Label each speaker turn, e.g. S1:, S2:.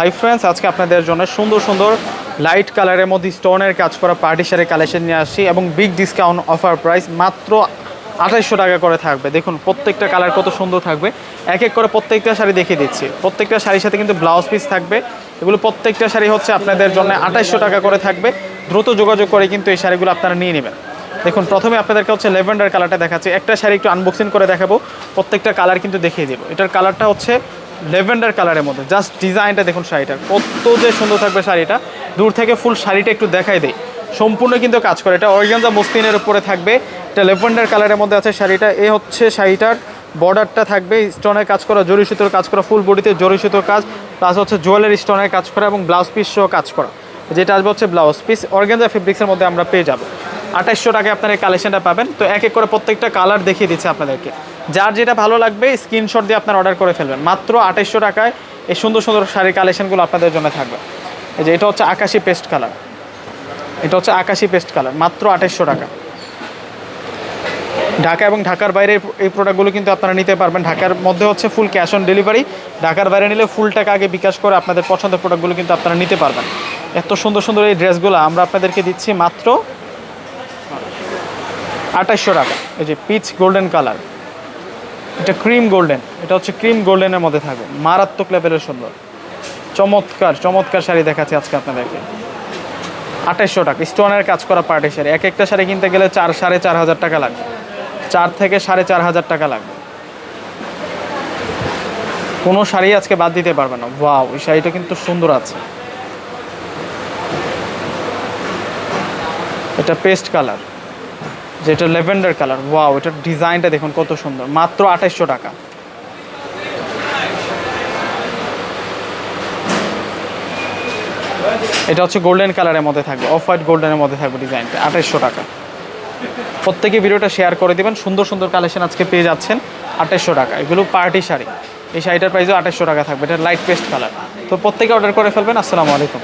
S1: Hi friends আজকে আপনাদের জন্য সুন্দর সুন্দর লাইট কালারের মধ্যে স্টোনের কাজ করা পার্টি শাড়ি কালেকশন নিয়ে আসছি এবং বিগ ডিসকাউন্ট অফার প্রাইস মাত্র আঠাইশশো টাকা করে থাকবে। দেখুন, প্রত্যেকটা কালার কত সুন্দর থাকবে। এক এক করে প্রত্যেকটা শাড়ি দেখিয়ে দিচ্ছি। প্রত্যেকটা শাড়ির সাথে কিন্তু ব্লাউজ পিস থাকবে। এগুলো প্রত্যেকটা শাড়ি হচ্ছে আপনাদের জন্য আঠাইশশো টাকা করে থাকবে। দ্রুত যোগাযোগ করে কিন্তু এই শাড়িগুলো আপনারা নিয়ে নেবেন। দেখুন, প্রথমে আপনাদেরকে হচ্ছে লেভেন্ডার কালারটা দেখাচ্ছি। একটা শাড়ি একটু আনবক্সিং করে দেখাবো। প্রত্যেকটা কালার কিন্তু দেখিয়ে দেবো। এটার কালারটা হচ্ছে লেভেন্ডার কালারের মধ্যে জাস্ট ডিজাইনটা দেখুন শাড়িটা, কত যে সুন্দর থাকবে শাড়িটা। দূর থেকে ফুল শাড়িটা একটু দেখাই দেয় সম্পূর্ণ কিন্তু কাজ করে, এটা অর্গানজা মসলিনের উপরে থাকবে, এটা লেভেন্ডার কালারের মধ্যে আছে শাড়িটা, এ হচ্ছে শাড়িটার বর্ডারটা থাকবে স্টোনের কাজ করা, জরি সুতোর কাজ করা ফুল বডিতে জরি সুতোর কাজ প্লাস হচ্ছে জুয়েলারি স্টোনের কাজ করা এবং ব্লাউজ পিস সহ কাজ করা। যেটা আসবে হচ্ছে ব্লাউজ পিস অর্গানজা ফেব্রিক্সের মধ্যে আমরা পেয়ে যাব। আঠাশশো টাকায় আপনার এই কালেকশনটা পাবেন, তো এক এক করে প্রত্যেকটা কালার দেখিয়ে দিচ্ছে আপনাদেরকে। যার যেটা ভালো লাগবে স্ক্রিনশট দিয়ে আপনার অর্ডার করে ফেলবেন। মাত্র আঠাশশো টাকায় এই সুন্দর সুন্দর শাড়ির কালেকশনগুলো আপনাদের জন্য থাকবে। এই যে এটা হচ্ছে আকাশি পেস্ট কালার এটা হচ্ছে আকাশি পেস্ট কালার মাত্র আঠাশশো টাকা। ঢাকা এবং ঢাকার বাইরে এই- এই প্রোডাক্টগুলো কিন্তু আপনারা নিতে পারবেন। ঢাকার মধ্যে হচ্ছে ফুল ক্যাশ অন ডেলিভারি ঢাকার বাইরে নিলে ফুল টাকা আগে বিকাশ করে আপনাদের পছন্দের প্রোডাক্টগুলো কিন্তু আপনারা নিতে পারবেন। এত সুন্দর সুন্দর এই ড্রেসগুলো আমরা আপনাদেরকে দিচ্ছি মাত্র আঠাশশো টাকা। এই যে পিচ গোল্ডেন কালার এটা ক্রিম গোল্ডেন, এটা হচ্ছে ক্রিম গোল্ডেনের মধ্যে থাকবে। মারাত্মক লেভেলের সুন্দর। চমৎকার চমৎকার শাড়ি দেখাচ্ছি আজকে আপনাদেরকে। আঠাশশো টাকা, স্টোনের কাজ করা পার্টি শাড়ি। এক একটা শাড়ি কিনতে গেলে চার, সাড়ে চার হাজার টাকা লাগবে। চার থেকে সাড়ে চার হাজার টাকা লাগবে। কোনো শাড়ি আজকে বাদ দিতে পারবে না। ওয়াও, এই শাড়িটা কিন্তু সুন্দর আছে। এটা পেস্ট কালার। যেটা লেভেন্ডার কালার, ওয়াও, এটার ডিজাইনটা দেখুন কত সুন্দর, মাত্র আঠাইশশো টাকা। এটা হচ্ছে গোল্ডেন কালারের মধ্যে থাকবে অফ হোয়াইট গোল্ডেনের মধ্যে থাকবে ডিজাইনটা, আঠাইশশো টাকা। প্রত্যেকে ভিডিওটা শেয়ার করে দিবেন, সুন্দর সুন্দর কালেকশন আজকে পেয়ে যাচ্ছেন, আঠাইশশো টাকা। এগুলো পার্টি শাড়ি, এই শাড়িটার প্রাইসও আঠাইশশো টাকা থাকবে, এটা লাইট পেস্ট কালার তো প্রত্যেকে অর্ডার করে ফেলবেন, আসসালামু আলাইকুম।